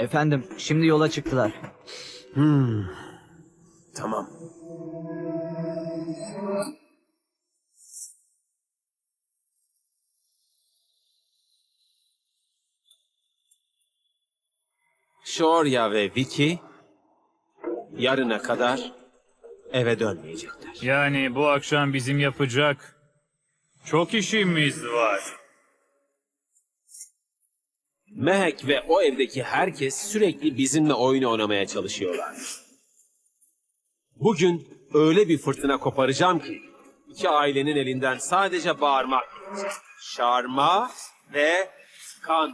Efendim, şimdi yola çıktılar. Tamam. Şorya ve Vicky yarına kadar eve dönmeyecekler. Yani bu akşam bizim yapacak çok işimiz var. Mehek ve o evdeki herkes sürekli bizimle oyun oynamaya çalışıyorlar. Bugün öyle bir fırtına koparacağım ki iki ailenin elinden sadece bağırmak. Şarma ve kan.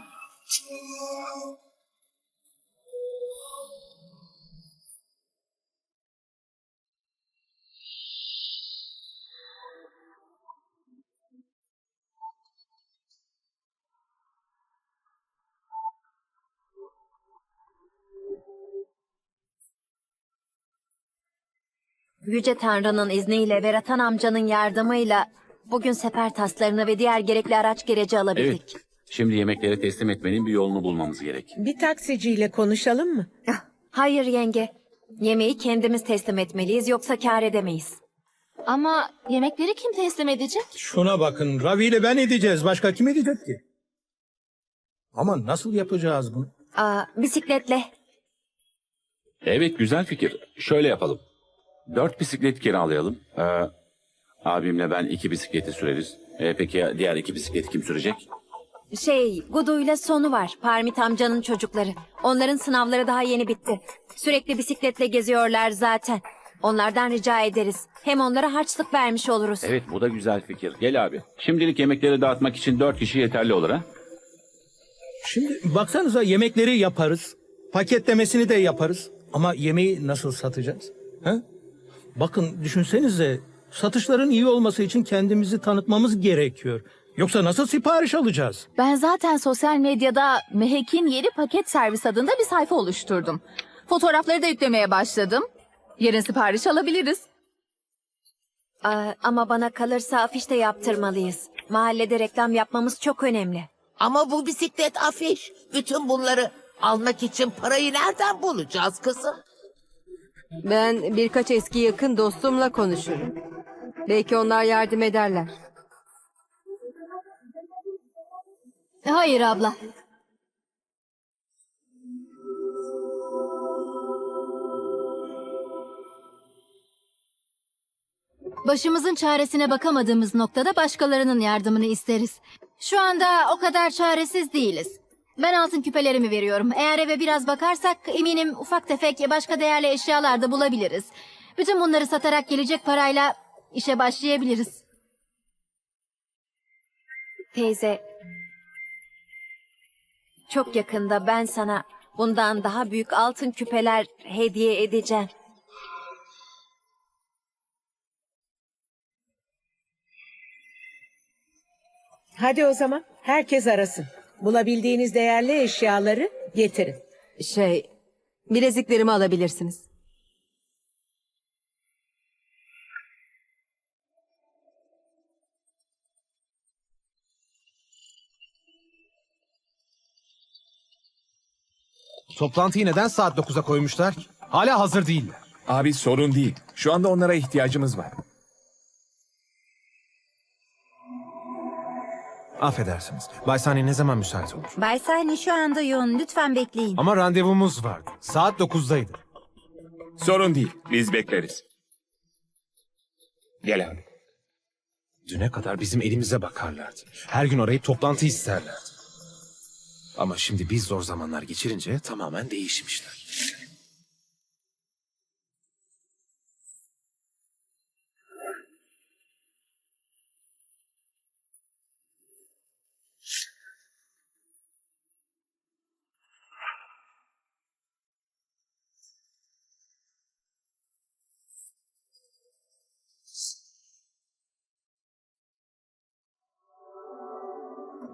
Yüce Tanrı'nın izniyle ve Ratan amcanın yardımıyla bugün sefer taslarını ve diğer gerekli araç gereci alabildik. Evet. Şimdi yemekleri teslim etmenin bir yolunu bulmamız gerek. Bir taksiciyle konuşalım mı? Hayır yenge. Yemeği kendimiz teslim etmeliyiz yoksa kâr edemeyiz. Ama yemekleri kim teslim edecek? Şuna bakın Ravi ile ben edeceğiz. Başka kim edecek ki? Ama nasıl yapacağız bunu? Aa, bisikletle. Evet güzel fikir. Şöyle yapalım. Dört bisiklet kiralayalım. Ee, abimle ben iki bisikleti süreriz. Ee, peki ya diğer iki bisikleti kim sürecek? Şey, Gudu'yla Sonu var. Parmit amcanın çocukları. Onların sınavları daha yeni bitti. Sürekli bisikletle geziyorlar zaten. Onlardan rica ederiz. Hem onlara harçlık vermiş oluruz. Evet bu da güzel fikir. Gel abi. Şimdilik yemekleri dağıtmak için dört kişi yeterli olur ha? Şimdi baksanıza yemekleri yaparız. Paketlemesini de yaparız. Ama yemeği nasıl satacağız? Ha? Bakın düşünsenize satışların iyi olması için kendimizi tanıtmamız gerekiyor. Yoksa nasıl sipariş alacağız? Ben zaten sosyal medyada Mehek'in yeri paket servis adında bir sayfa oluşturdum. Fotoğrafları da yüklemeye başladım. Yarın sipariş alabiliriz. Aa, ama bana kalırsa afiş de yaptırmalıyız. Mahallede reklam yapmamız çok önemli. Ama bu bisiklet afiş. Bütün bunları almak için parayı nereden bulacağız kızım? Ben birkaç eski yakın dostumla konuşurum. Belki onlar yardım ederler. Hayır abla. Başımızın çaresine bakamadığımız noktada başkalarının yardımını isteriz. Şu anda o kadar çaresiz değiliz. Ben altın küpelerimi veriyorum. Eğer eve biraz bakarsak eminim ufak tefek başka değerli eşyalar da bulabiliriz. Bütün bunları satarak gelecek parayla işe başlayabiliriz. Teyze, çok yakında ben sana bundan daha büyük altın küpeler hediye edeceğim. Hadi o zaman herkes arasın. Bulabildiğiniz değerli eşyaları getirin. Şey, bileziklerimi alabilirsiniz. Toplantıyı neden saat 9'a koymuşlar ki? Hala hazır değiller. Abi sorun değil. Şu anda onlara ihtiyacımız var. Affedersiniz. Bay Sani ne zaman müsait olur? Bay Sahni şu anda yoğun. Lütfen bekleyin. Ama randevumuz vardı. Saat 9'daydı. Sorun değil. Biz bekleriz. Gel abi. Düne kadar bizim elimize bakarlardı. Her gün arayıp toplantı isterlerdi. Ama şimdi biz zor zamanlar geçirince tamamen değişmişler.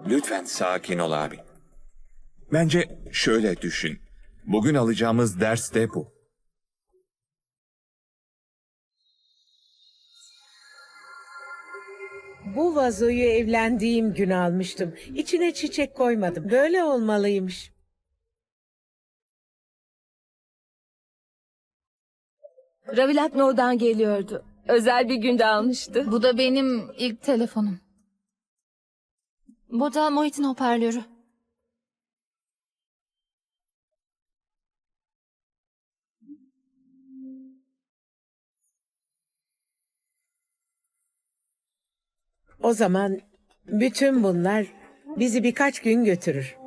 Lütfen sakin ol abi. Bence şöyle düşün. Bugün alacağımız ders de bu. Bu vazoyu evlendiğim gün almıştım. İçine çiçek koymadım. Böyle olmalıymış. Ravilatno'dan geliyordu. Özel bir günde almıştı. Bu da benim ilk telefonum. Bu da Mohit'in hoparlörü. O zaman bütün bunlar bizi birkaç gün götürür.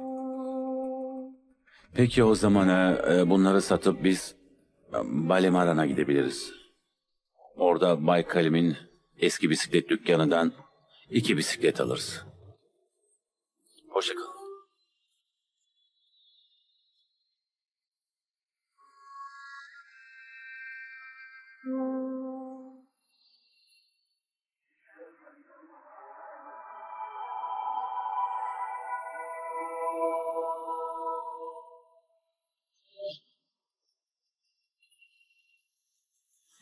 Peki o zaman e, e, bunları satıp biz e, Balimaran'a gidebiliriz. Orada Bay Kalim'in eski bisiklet dükkanından iki bisiklet alırız. Hoşçakal.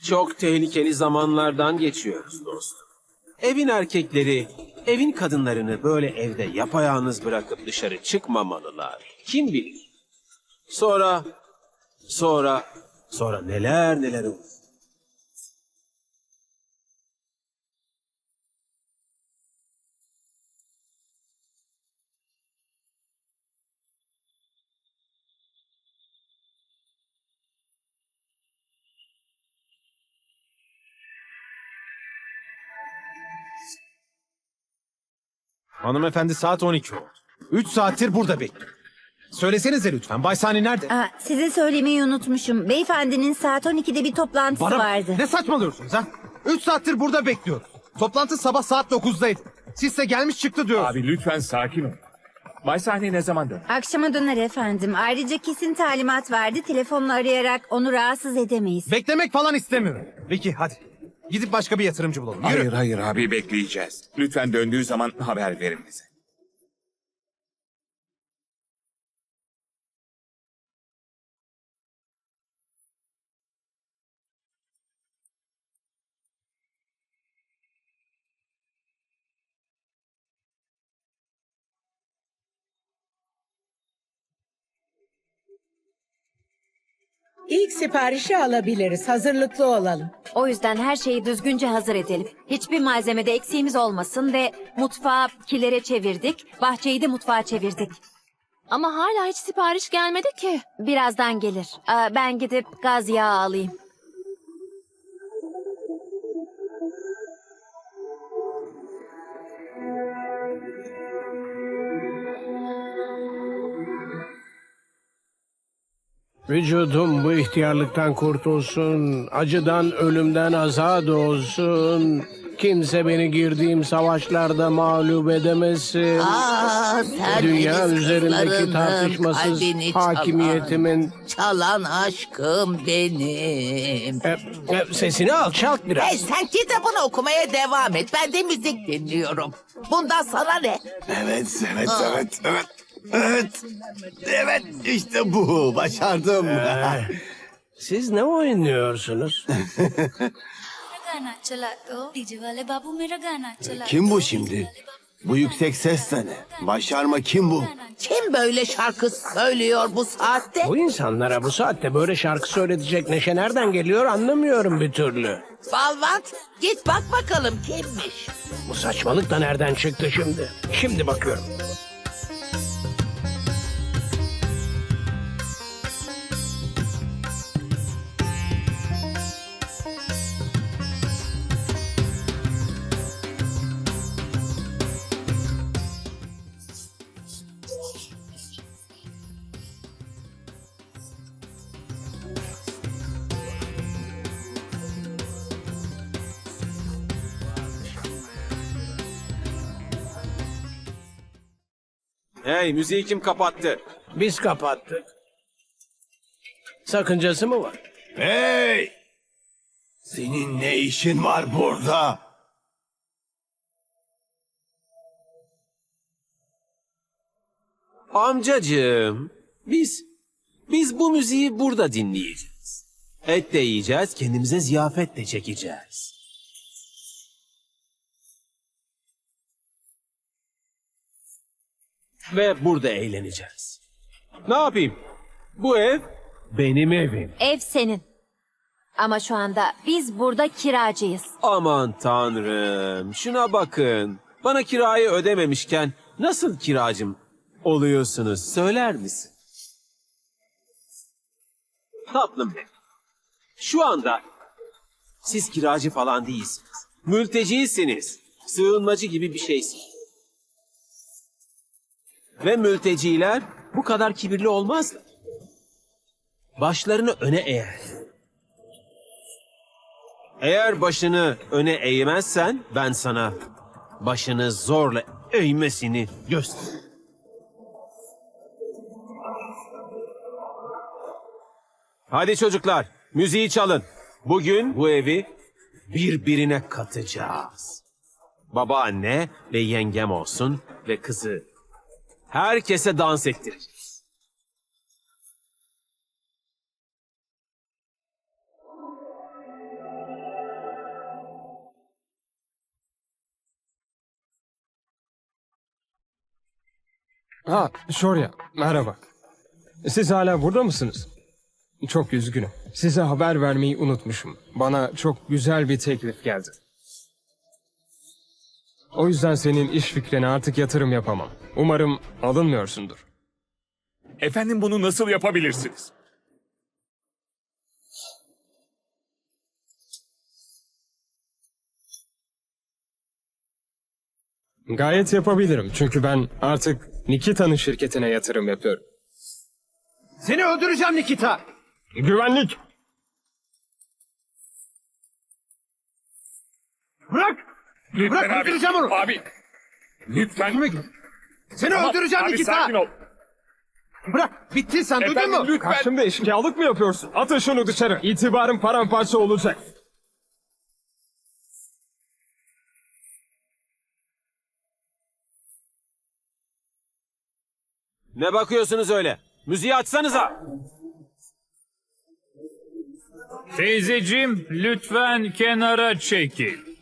Çok tehlikeli zamanlardan geçiyoruz dostum. Evin erkekleri, evin kadınlarını böyle evde yapayalnız bırakıp dışarı çıkmamalılar. Kim bilir? Sonra, sonra, sonra neler neler olur. Hanımefendi saat 12 oldu. 3 saattir burada bekliyor. Söylesenize lütfen. Bay Sani nerede? Aa, size söylemeyi unutmuşum. Beyefendinin saat 12'de bir toplantısı Bana vardı. ne saçmalıyorsunuz ha? 3 saattir burada bekliyoruz. Toplantı sabah saat 9'daydı. Sizse gelmiş çıktı diyor. Abi lütfen sakin ol. Bay Sahne ne zaman dön? Akşama döner efendim. Ayrıca kesin talimat verdi. Telefonla arayarak onu rahatsız edemeyiz. Beklemek falan istemiyorum. Peki hadi. Gidip başka bir yatırımcı bulalım. Yürü. Hayır hayır abi bekleyeceğiz. Lütfen döndüğü zaman haber verin bize. İlk siparişi alabiliriz. Hazırlıklı olalım. O yüzden her şeyi düzgünce hazır edelim. Hiçbir malzemede eksiğimiz olmasın ve mutfağı kilere çevirdik. Bahçeyi de mutfağa çevirdik. Ama hala hiç sipariş gelmedi ki. Birazdan gelir. Aa, ben gidip gaz yağı alayım. Vücudum bu ihtiyarlıktan kurtulsun, acıdan ölümden azad olsun. Kimse beni girdiğim savaşlarda mağlup edemesin. Aa, sen Dünya deniz üzerindeki kızlarının tartışmasız kalbini hakimiyetimin... Çalan, çalan aşkım benim. E, e, sesini alçalt biraz. Hey sen kitabını okumaya devam et. Ben de müzik dinliyorum. Bundan sana ne? Evet, evet, evet, evet. Evet, evet işte bu. Başardım. Siz ne oynuyorsunuz? kim bu şimdi? Bu yüksek ses de ne? Başarma kim bu? Kim böyle şarkı söylüyor bu saatte? Bu insanlara bu saatte böyle şarkı söyletecek neşe nereden geliyor anlamıyorum bir türlü. Balvat git bak bakalım kimmiş. Bu saçmalık da nereden çıktı şimdi? Şimdi bakıyorum. Hey müziği kim kapattı? Biz kapattık. Sakıncası mı var? Hey! Senin ne işin var burada? Amcacığım, biz biz bu müziği burada dinleyeceğiz. Et de yiyeceğiz, kendimize ziyafet de çekeceğiz. Ve burada eğleneceğiz. Ne yapayım? Bu ev benim evim. Ev senin. Ama şu anda biz burada kiracıyız. Aman tanrım, şuna bakın. Bana kirayı ödememişken nasıl kiracım oluyorsunuz söyler misin? Tatlım benim. Şu anda siz kiracı falan değilsiniz. Mültecisiniz. Sığınmacı gibi bir şeysiniz. Ve mülteciler bu kadar kibirli olmazlar. Başlarını öne eğer. Eğer başını öne eğmezsen ben sana başını zorla eğmesini göster. Hadi çocuklar, müziği çalın. Bugün bu evi birbirine katacağız. Babaanne ve yengem olsun ve kızı. Herkese dans ettireceğiz. Ha, Şorya, merhaba. Siz hala burada mısınız? Çok üzgünüm. Size haber vermeyi unutmuşum. Bana çok güzel bir teklif geldi. O yüzden senin iş fikrine artık yatırım yapamam. Umarım alınmıyorsundur. Efendim bunu nasıl yapabilirsiniz? Gayet yapabilirim çünkü ben artık Nikita'nın şirketine yatırım yapıyorum. Seni öldüreceğim Nikita. Güvenlik! Bırak. Bırak abi. öldüreceğim onu. Abi. Lütfen. Seni Tamam, öldüreceğim abi, Nikita. sakin ol. Bırak. Bittin sen duydun Efendim mu? lütfen. Karşımda eşkıyalık mı yapıyorsun? Atın şunu dışarı. İtibarım paramparça olacak. Ne bakıyorsunuz öyle? Müziği açsanıza. Teyzeciğim lütfen kenara çekil.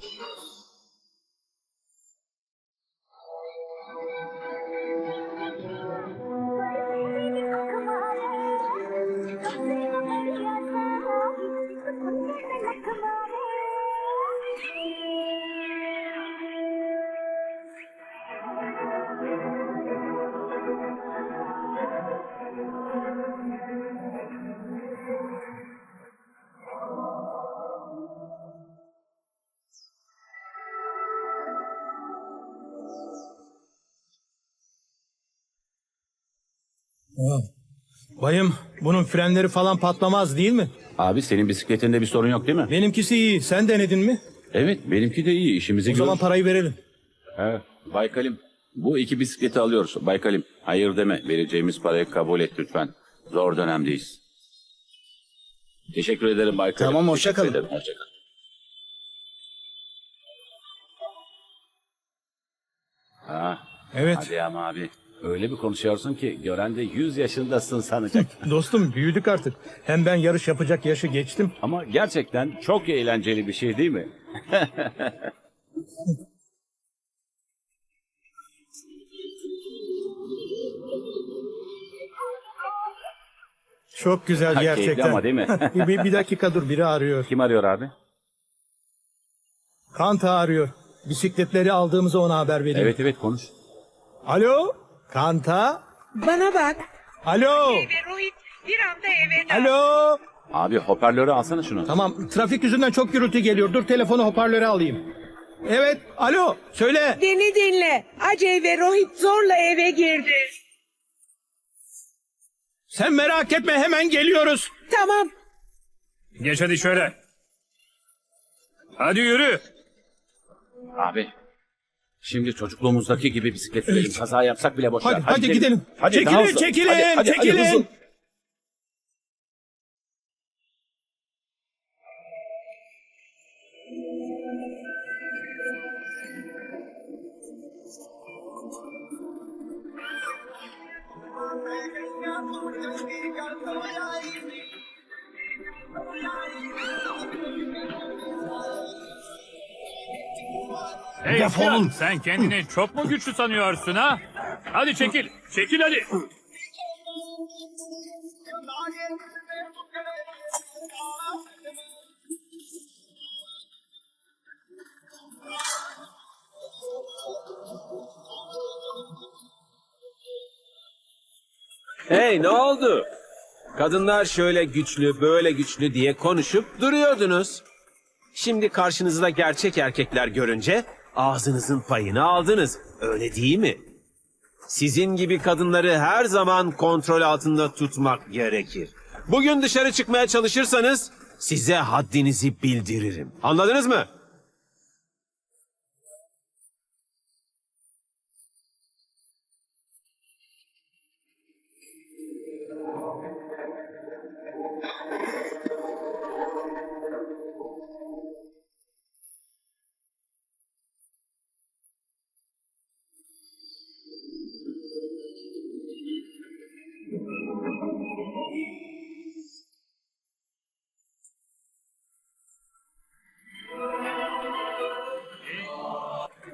Bayım bunun frenleri falan patlamaz değil mi? Abi senin bisikletinde bir sorun yok değil mi? Benimkisi iyi. Sen denedin mi? Evet benimki de iyi işimizi O görür. zaman parayı verelim. Evet, Baykalim bu iki bisikleti alıyoruz. Baykalim hayır deme vereceğimiz parayı kabul et lütfen. Zor dönemdeyiz. Teşekkür ederim Baykalim. Tamam, hoşça Teşekkür kalın. ederim, Hoşça. Ha, Evet. hadi ama abi. Öyle bir konuşuyorsun ki gören de 100 yaşındasın sanacak. Dostum büyüdük artık. Hem ben yarış yapacak yaşı geçtim. Ama gerçekten çok eğlenceli bir şey değil mi? Çok güzel Ha, keyifli gerçekten. ama değil mi? bir, bir dakika dur biri arıyor. Kim arıyor abi? Kanta arıyor. Bisikletleri aldığımızı ona haber vereyim. Evet evet konuş. Alo? Kanta? Bana bak. Alo? Bir anda eve Alo? Abi hoparlörü alsana şunu. Tamam trafik yüzünden çok gürültü geliyor. Dur telefonu hoparlöre alayım. Evet alo söyle. Beni dinle. Acey ve Rohit zorla eve girdi. Sen merak etme hemen geliyoruz. Tamam. Geç hadi şöyle. Hadi yürü. Abi. Şimdi çocukluğumuzdaki gibi bisiklet sürelim. Kaza yapsak bile boş ver. Hadi, hadi gidelim. Hadi, Çekilin, daha hızlı. çekilin, Hadi, hadi, hadi, çekilin. hızlı. Hey, Defolun. Sen kendini çok mu güçlü sanıyorsun ha? Hadi çekil. Çekil hadi. Hey ne oldu? Kadınlar şöyle güçlü, böyle güçlü diye konuşup duruyordunuz. Şimdi karşınızda gerçek erkekler görünce ağzınızın payını aldınız. Öyle değil mi? Sizin gibi kadınları her zaman kontrol altında tutmak gerekir. Bugün dışarı çıkmaya çalışırsanız size haddinizi bildiririm. Anladınız mı?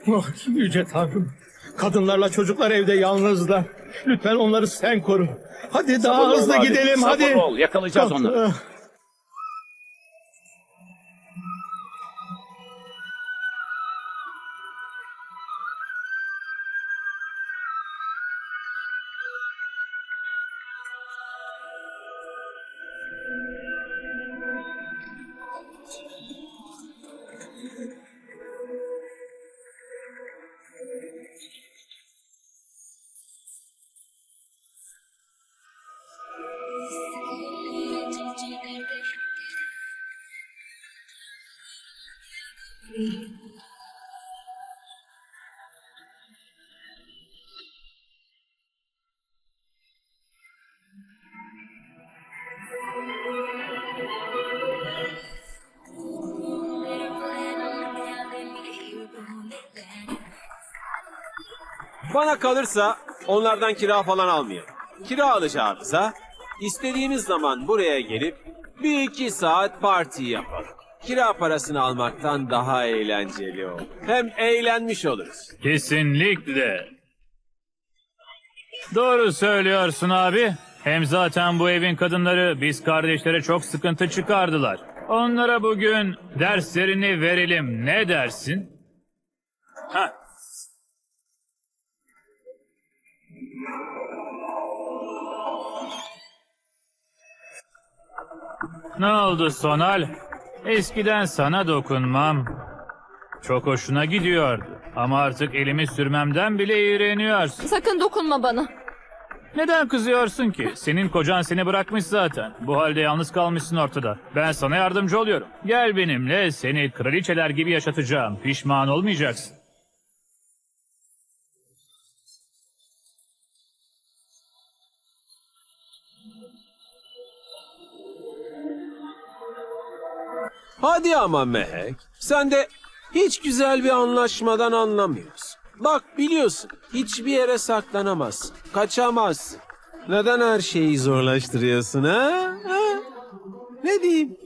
Oh, yüce Tanrım. Kadınlarla çocuklar evde yalnızlar. Lütfen onları sen koru. Hadi daha Sabırlı ol hızlı abi, gidelim hadi. sabırlı ol, yakalayacağız onları. ah. Bana kalırsa onlardan kira falan almayalım. Kira alacağımıza istediğimiz zaman buraya gelip bir iki saat parti yapalım. Kira parasını almaktan daha eğlenceli olur. Hem eğlenmiş oluruz. Kesinlikle. Doğru söylüyorsun abi. Hem zaten bu evin kadınları biz kardeşlere çok sıkıntı çıkardılar. Onlara bugün derslerini verelim. Ne dersin? Hah. Ne oldu Sonal? Eskiden sana dokunmam. Çok hoşuna gidiyordu. Ama artık elimi sürmemden bile iğreniyorsun. Sakın dokunma bana. Neden kızıyorsun ki? Senin kocan seni bırakmış zaten. Bu halde yalnız kalmışsın ortada. Ben sana yardımcı oluyorum. Gel benimle seni kraliçeler gibi yaşatacağım. Pişman olmayacaksın. Hadi ama Mehek. Sen de hiç güzel bir anlaşmadan anlamıyorsun. Bak biliyorsun hiçbir yere saklanamazsın. Kaçamazsın. Neden her şeyi zorlaştırıyorsun ha? ha? Ne diyeyim?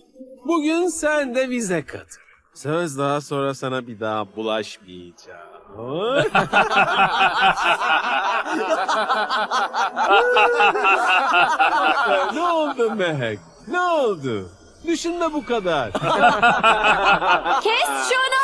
Bugün sen de bize katıl. Söz daha sonra sana bir daha bulaşmayacağım. ne oldu Mehek? Ne oldu? Düşünme bu kadar. Kes şunu!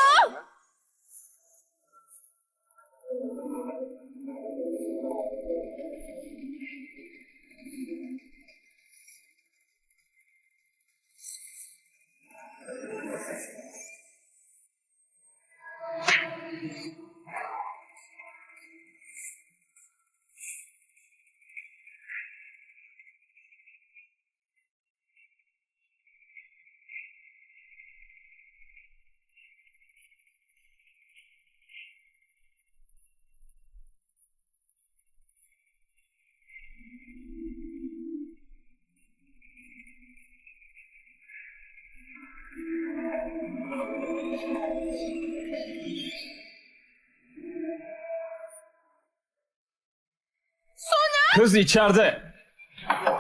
Kız içeride.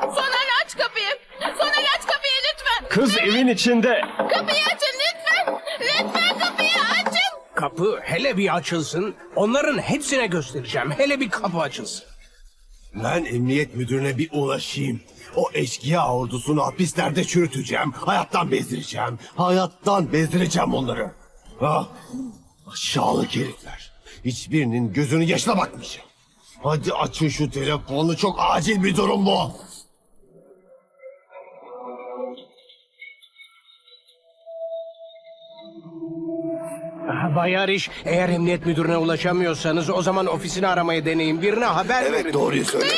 Soner aç kapıyı. Soner aç kapıyı lütfen. Kız evin içinde. Kapıyı açın lütfen. Lütfen kapıyı açın. Kapı hele bir açılsın. Onların hepsine göstereceğim. Hele bir kapı açılsın. Ben emniyet müdürüne bir ulaşayım. O eşkıya ordusunu hapislerde çürüteceğim. Hayattan bezdireceğim. Hayattan bezdireceğim onları. Ah, aşağılık herifler. Hiçbirinin gözünün yaşına bakmayacağım. Hadi açın şu telefonu çok acil bir durum bu. Bay Ariş, eğer emniyet müdürüne ulaşamıyorsanız o zaman ofisini aramayı deneyin. Birine haber verin. Evet doğruyu söyle.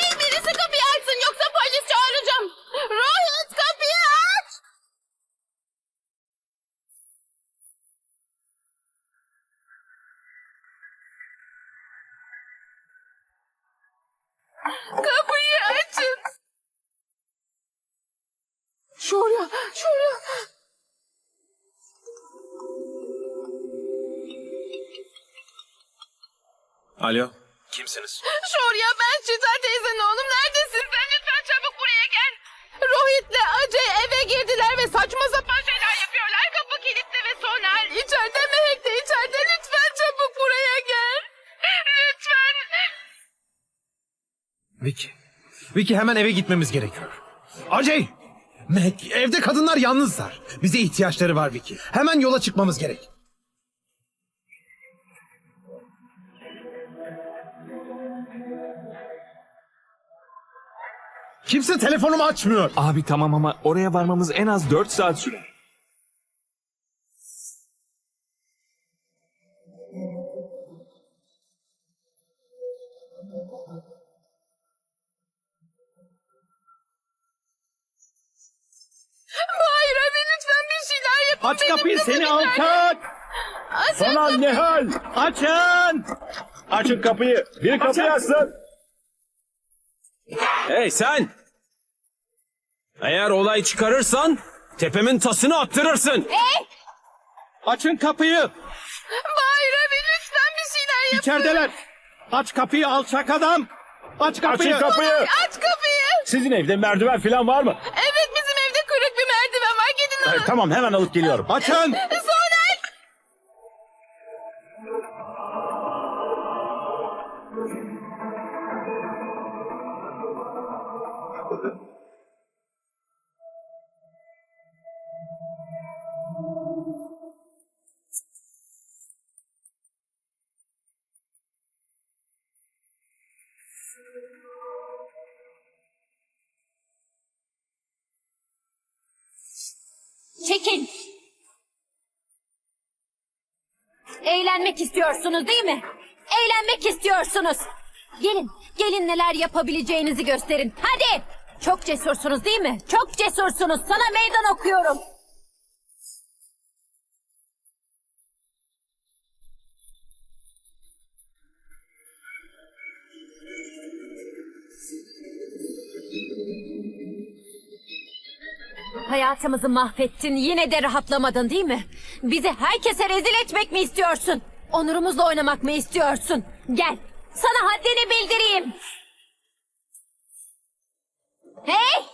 Vicky hemen eve gitmemiz gerekiyor. Acey! Mac, evde kadınlar yalnızlar. Bize ihtiyaçları var Vicky. Hemen yola çıkmamız gerek. Kimse telefonumu açmıyor. Abi tamam ama oraya varmamız en az 4 saat sürer. Aç Benim kapıyı seni alçak! Açın Sonal kapıyı. Nehal! Açın! Açın kapıyı! Bir kapıyı açsın! Hey sen! Eğer olay çıkarırsan tepemin tasını attırırsın. Hey! Açın kapıyı! Hayır abi lütfen bir şeyler yapın. İçerideler! Aç kapıyı alçak adam! Aç kapıyı! Aç kapıyı. Sizin evde merdiven falan var mı? Evet bizim evde kırık bir merdiven var. Gidin alın. Tamam hemen alıp geliyorum. Açın! Eğlenmek istiyorsunuz değil mi? Eğlenmek istiyorsunuz. Gelin, gelin neler yapabileceğinizi gösterin. Hadi! Çok cesursunuz değil mi? Çok cesursunuz. Sana meydan okuyorum. Hayatımızı mahvettin. Yine de rahatlamadın değil mi? Bizi herkese rezil etmek mi istiyorsun? Onurumuzla oynamak mı istiyorsun? Gel. Sana haddini bildireyim. Hey!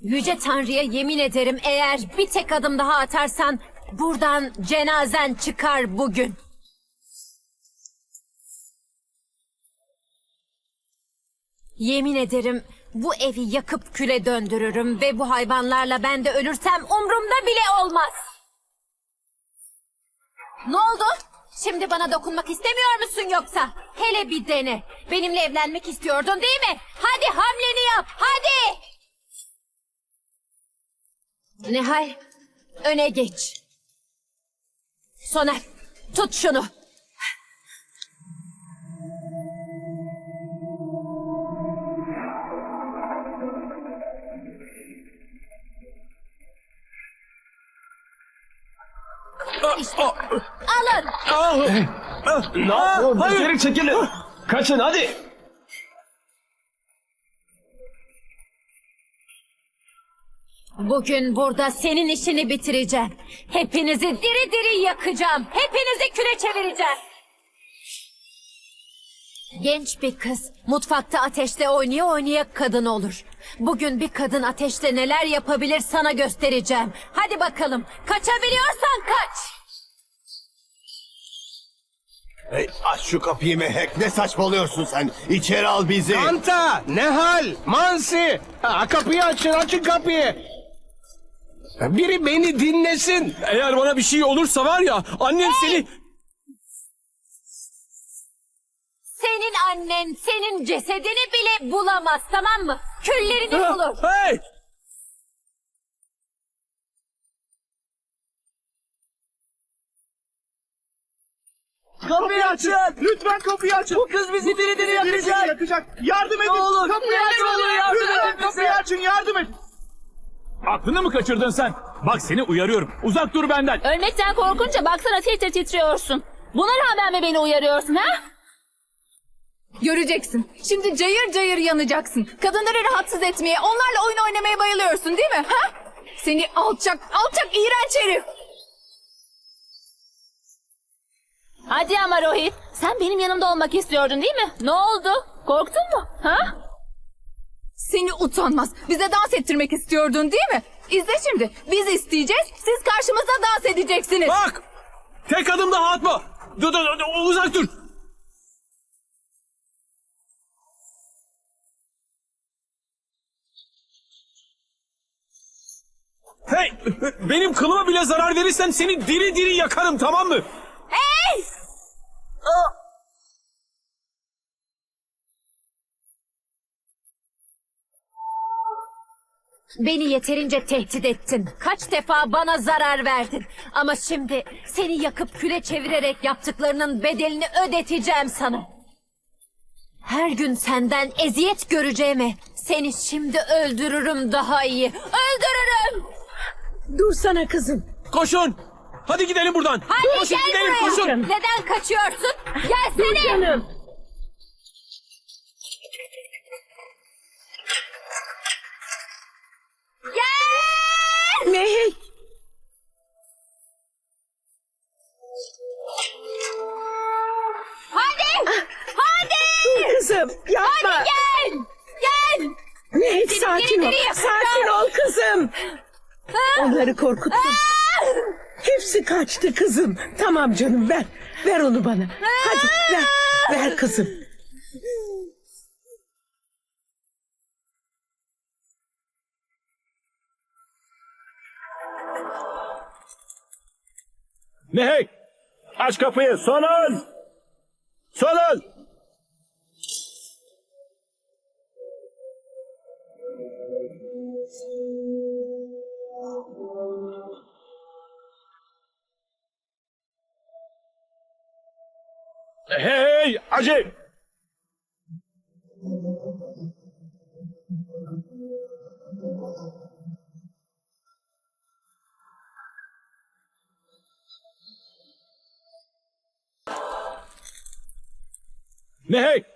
Yüce Tanrı'ya yemin ederim eğer bir tek adım daha atarsan buradan cenazen çıkar bugün. Yemin ederim bu evi yakıp küle döndürürüm ve bu hayvanlarla ben de ölürsem umrumda bile olmaz. Ne oldu? Şimdi bana dokunmak istemiyor musun yoksa? Hele bir dene. Benimle evlenmek istiyordun değil mi? Hadi hamleni yap. Hadi. Nihal, öne geç. Soner, tut şunu. İşte, alın. Ne yapıyorsun? Geri çekilin. Kaçın hadi. Bugün burada senin işini bitireceğim. Hepinizi diri diri yakacağım. Hepinizi küre çevireceğim. Genç bir kız mutfakta ateşte oynaya oynaya kadın olur. Bugün bir kadın ateşte neler yapabilir sana göstereceğim. Hadi bakalım. Kaçabiliyorsan kaç. Hey, aç şu kapıyı Mehek. Ne saçmalıyorsun sen? İçeri al bizi. Kanta, Nehal, Mansi. Ha, kapıyı açın, açın kapıyı. Biri beni dinlesin. Eğer bana bir şey olursa var ya annem seni... Senin annen senin cesedini bile bulamaz tamam mı? Küllerini bulur. Hey! Kapıyı açın. Lütfen kapıyı açın. Bu kız bizi diri diri yakacak. yakacak. Yardım edin. Ne olur. Kapıyı Ne açın. olur yardım Lütfen edin bize. kapıyı açın. Yardım edin. Aklını mı kaçırdın sen? Bak seni uyarıyorum. Uzak dur benden. Ölmekten korkunca baksana tir tir titriyorsun. Buna rağmen mi beni uyarıyorsun ha? Göreceksin. Şimdi cayır cayır yanacaksın. Kadınları rahatsız etmeye, onlarla oyun oynamaya bayılıyorsun değil mi? Ha? Seni alçak, alçak iğrenç herif. Hadi ama Rohit. Sen benim yanımda olmak istiyordun değil mi? Ne oldu? Korktun mu? Ha? Seni utanmaz. Bize dans ettirmek istiyordun değil mi? İzle şimdi. Biz isteyeceğiz. Siz karşımızda dans edeceksiniz. Bak! Tek adım daha atma. Dur dur dur uzak dur. Hey! Benim kılıma bile zarar verirsen seni diri diri yakarım tamam mı? Hey! Beni yeterince tehdit ettin. Kaç defa bana zarar verdin. Ama şimdi seni yakıp küle çevirerek yaptıklarının bedelini ödeteceğim sana. Her gün senden eziyet göreceğime seni şimdi öldürürüm daha iyi. Öldürürüm! Dursana kızım. Koşun! Hadi gidelim buradan. Hadi koşun gel gidelim buraya. koşun. Neden kaçıyorsun? Gelsene. Canım. Gel! Mehek. Hadi! Hadi! Dur kızım. Yapma. Hadi gel! Gel! Mehek sakin ol. Sakin ol kızım. Ha? Onları korkuttun. Hepsi kaçtı kızım. Tamam canım ver. Ver onu bana. Hadi ver. Ver kızım. Mehek! Aç kapıyı. Sonun! Sonun! Hey! Acı! Mehek!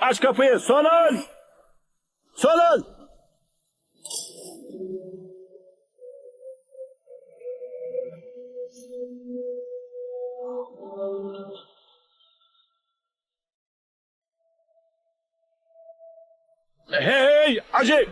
Aç kapıyı. Sonun! Sonun! Acı!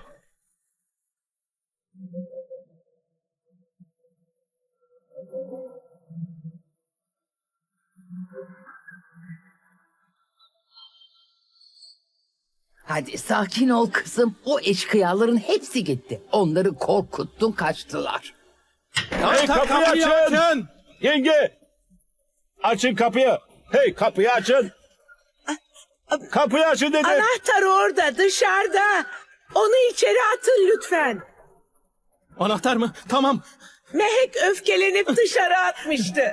Hadi sakin ol kızım. O eşkıyaların hepsi gitti. Onları korkuttun kaçtılar. Hey kapıyı, açın. Yenge! Açın kapıyı. Hey kapıyı açın. Kapıyı açın dedim. Anahtar orada dışarıda. Onu içeri atın lütfen. Anahtar mı? Tamam. Mehek öfkelenip dışarı atmıştı.